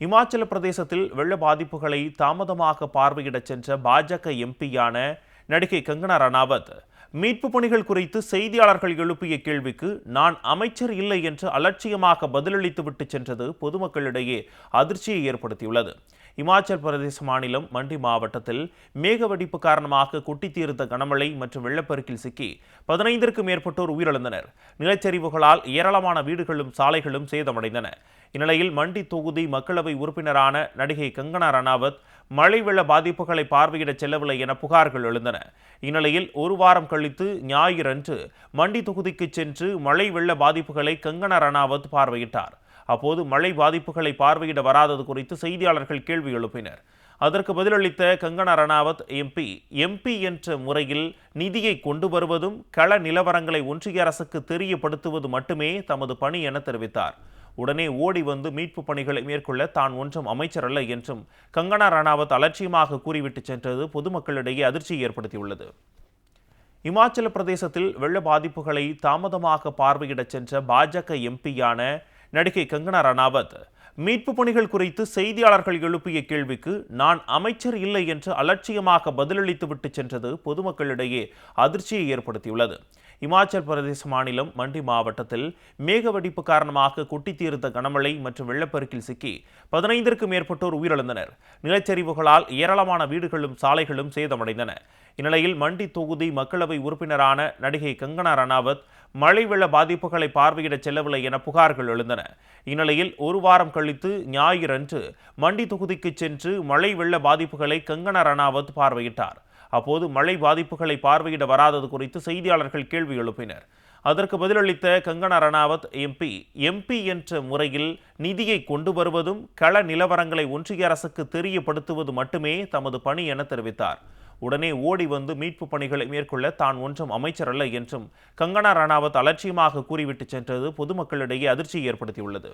இமாச்சல பிரதேசத்தில் வெள்ள பாதிப்புகளை தாமதமாக பார்வையிடச் சென்ற பாஜக எம்பியான நடிகை கங்கனா ரணாவத் மீட்பு பணிகள் குறித்து செய்தியாளர்கள் எழுப்பிய கேள்விக்கு நான் அமைச்சர் இல்லை என்று அலட்சியமாக பதிலளித்துவிட்டு சென்றது பொதுமக்களிடையே அதிர்ச்சியை ஏற்படுத்தியுள்ளது. இமாச்சல் பிரதேச மாநிலம் மண்டி மாவட்டத்தில் மேகவெடிப்பு காரணமாக கொட்டி தீர்த்த கனமழை மற்றும் வெள்ளப்பெருக்கில் சிக்கி பதினைந்திற்கும் மேற்பட்டோர் உயிரிழந்தனர். நிலச்சரிவுகளால் ஏராளமான வீடுகளும் சாலைகளும் சேதமடைந்தன. இந்நிலையில் மண்டி தொகுதி மக்களவை உறுப்பினரான நடிகை கங்கனா ரணாவத் மழை வெள்ள பாதிப்புகளை பார்வையிட செல்லவில்லை என புகார்கள் எழுந்தன. இந்நிலையில் ஒரு வாரம் கழித்து ஞாயிறன்று மண்டி தொகுதிக்கு சென்று மழை வெள்ள பாதிப்புகளை கங்கனா ரணாவத் பார்வையிட்டார். அப்போது மழை பாதிப்புகளை பார்வையிட வராதது குறித்து செய்தியாளர்கள் கேள்வி எழுப்பினர். அதற்கு பதிலளித்த கங்கனா ரணாவத் எம்பி எம்பி என்ற முறையில் நிதியை கொண்டு வருவதும் கள நிலவரங்களை ஒன்றிய அரசுக்கு தெரியப்படுத்துவது மட்டுமே தமது பணி என தெரிவித்தார். உடனே ஓடி வந்து மீட்பு பணிகளை மேற்கொள்ள தான் ஒன்றும் அமைச்சர் அல்ல என்றும் கங்கனா ரணாவத் அலட்சியமாக கூறிவிட்டு சென்றது பொதுமக்களிடையே அதிர்ச்சியை ஏற்படுத்தியுள்ளது. இமாச்சல பிரதேசத்தில் வெள்ள பாதிப்புகளை தாமதமாக பார்வையிடச் சென்ற பாஜக எம்பியான நடிகை கங்கனா ரணாவத் மீட்பு பணிகள் குறித்து செய்தியாளர்கள் எழுப்பிய கேள்விக்கு நான் அமைச்சர் இல்லை என்று அலட்சியமாக பதிலளித்துவிட்டு சென்றது பொதுமக்களிடையே அதிர்ச்சியை ஏற்படுத்தியுள்ளது. இமாச்சல் பிரதேச மாநிலம் மண்டி மாவட்டத்தில் மேகவெடிப்பு காரணமாக கொட்டி தீர்த்த கனமழை மற்றும் வெள்ளப்பெருக்கில் சிக்கி பதினைந்திற்கும் மேற்பட்டோர் உயிரிழந்தனர். நிலச்சரிவுகளால் ஏராளமான வீடுகளும் சாலைகளும் சேதமடைந்தன. இந்நிலையில் மண்டி தொகுதி மக்களவை உறுப்பினரான நடிகை கங்கனா ரணாவத் மழை வெள்ள பாதிப்புகளை பார்வையிட செல்லவில்லை என புகார்கள் எழுந்தன. இந்நிலையில் ஒரு வாரம் கழித்து ஞாயிறன்று மண்டி தொகுதிக்கு சென்று மழை வெள்ள பாதிப்புகளை கங்கனா ரணாவத் பார்வையிட்டார். அப்போது மழை பாதிப்புகளை பார்வையிட வராதது குறித்து செய்தியாளர்கள் கேள்வி எழுப்பினர். அதற்கு பதிலளித்த கங்கனா ரணாவத் எம்பி எம்பி என்ற முறையில் நிதியை கொண்டு வருவதும் கள நிலவரங்களை ஒன்றிய அரசுக்கு தெரியப்படுத்துவது மட்டுமே தமது பணி என தெரிவித்தார். உடனே ஓடி வந்து மீட்பு பணிகளை மேற்கொள்ள தான் ஒன்றும் அமைச்சர் அல்ல என்றும் கங்கனா ரணாவத் அலட்சியமாக கூறிவிட்டு சென்றது பொதுமக்களிடையே அதிர்ச்சியை ஏற்படுத்தியுள்ளது.